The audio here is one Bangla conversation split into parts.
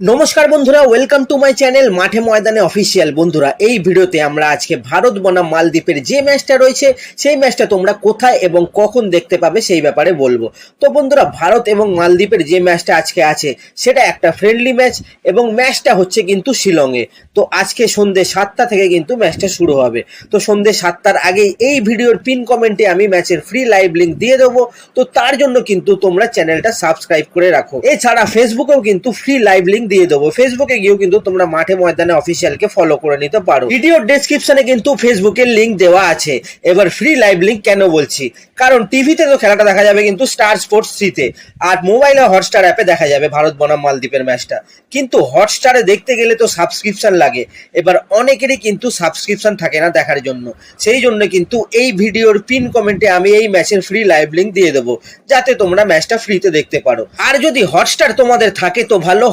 নমস্কার বন্ধুরা ওয়েলকাম টু মাই চ্যানেল মাঠে ময়দানে অফিসিয়াল বন্ধুরা, এই ভিডিওতে আমরা আজকে ভারত বনাম মালদ্বীপের যে ম্যাচটা রয়েছে, সেই ম্যাচটা তোমরা কোথায় এবং কখন দেখতে পাবে সেই ব্যাপারে বলব। তো বন্ধুরা, ভারত এবং মালদ্বীপের যে ম্যাচটা আজকে আছে, সেটা একটা ফ্রেন্ডলি ম্যাচ এবং ম্যাচটা হচ্ছে কিন্তু শিলংয়ে। তো আজকে সন্ধ্যে সাতটা থেকে কিন্তু ম্যাচটা শুরু হবে। তো সন্ধ্যে সাতটার আগে এই ভিডিওর পিন কমেন্টে আমি ম্যাচের ফ্রি লাইভ লিঙ্ক দিয়ে দেবো। তো তার জন্য কিন্তু তোমরা চ্যানেলটা সাবস্ক্রাইব করে রাখো। এছাড়া ফেসবুকেও কিন্তু ফ্রি লাইভ লিঙ্ক দিয়ে দেবো। ফেসবুকে গিয়েও কিন্তু তোমরা মাঠে ময়দানে অফিসিয়ালকে ফলো করে নিতে পারো। ভিডিওর ডেসক্রিপশনে কিন্তু ফেসবুকের লিঙ্ক দেওয়া আছে। এবার ফ্রি লাইভ লিঙ্ক কেন বলছি? কারণ টিভিতে তো খেলাটা দেখা যাবে কিন্তু স্টার স্পোর্টস থ্রিতে আর মোবাইলে হটস্টার অ্যাপে দেখা যাবে ভারত বনাম মালদ্বীপের ম্যাচটা কিন্তু হটস্টারে দেখতে গেলে তো সাবস্ক্রিপশন লাগে। এবার অনেকেরই কিন্তু সাবস্ক্রিপশন থাকে না দেখার জন্য। সেই জন্য কিন্তু এই ভিডিওর পিন কমেন্টে আমি এই ম্যাচের ফ্রি লাইভ লিঙ্ক দিয়ে দেবো। যাতে তোমরা ম্যাচটা ফ্রিতে দেখতে পারো। আর যদি হটস্টার তোমাদের থাকে, তো ভালো।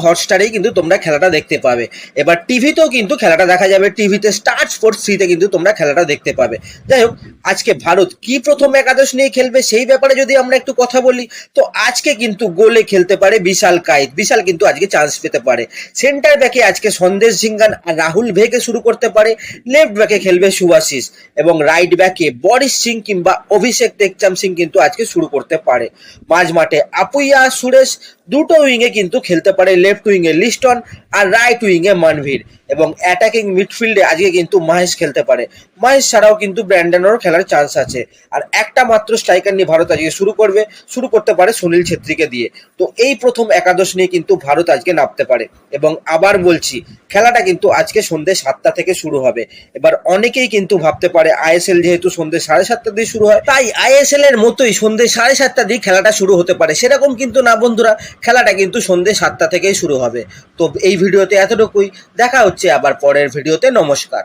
হটস্টারেই কিন্তু তোমরা খেলাটা দেখতে পাবে। এবার টিভিতেও কিন্তু খেলাটা দেখা যাবে। টিভিতে স্টার স্পোর্টস থ্রিতে কিন্তু তোমরা খেলাটা দেখতে পাবে। যাই হোক, আজকে ভারত কি প্রথম একাদশ নিয়ে খেলবে সেই ব্যাপারে যদি আমরা একটু কথা বলি, তো আজকে কিন্তু গোলে খেলতে পারে বিশাল কাইত বিশাল কিন্তু আজকে চান্স পেতে পারে। সেন্টার ব্যাকে আজকে সন্দেশ ঝিঙ্গান আর রাহুল ভেকে শুরু করতে পারে। লেফট ব্যাকে খেলবে সুভাশিস এবং রাইট ব্যাকে বরিশ সিং কিংবা অভিষেক টেকচাম সিং কিন্তু আজকে শুরু করতে পারে। মাঝ মাঠে আপুইয়া, সুরেশ দুটো উইংয়ে কিন্তু খেলতে পারে লেফট উইংয়ে লিস্টন আর রাইট উইংয়ে মানভীর এবং অ্যাটাকিং মিডফিল্ডে আজকে কিন্তু মহেশ খেলতে পারে। মহেশ ছাড়াও কিন্তু ব্র্যান্ডনেরও খেলার চান্স আছে। আর একটা মাত্র স্ট্রাইকার নিয়ে ভারত আজকে শুরু করবে, শুরু করতে পারে সুনীল ছেত্রীকে দিয়ে। তো এই প্রথম একাদশ নিয়ে কিন্তু ভারত আজকে নামতে পারে। এবং আবার বলছি, খেলাটা কিন্তু আজকে সন্ধ্যে সাতটা থেকে শুরু হবে। এবার অনেকেই কিন্তু ভাবতে পারে আইএসএল যেহেতু সন্ধ্যে সাড়ে সাতটা দিয়ে শুরু হয়, তাই আইএসএল এর মতোই সন্ধ্যে সাড়ে সাতটা দিয়ে খেলাটা শুরু হতে পারে। সেরকম কিন্তু না বন্ধুরা, খেলাটা কিন্তু সন্ধ্যে সাতটা থেকেই শুরু হবে। তো এই ভিডিওতে এতটুকুই। দেখা হচ্ছে আবার পরের ভিডিওতে। নমস্কার।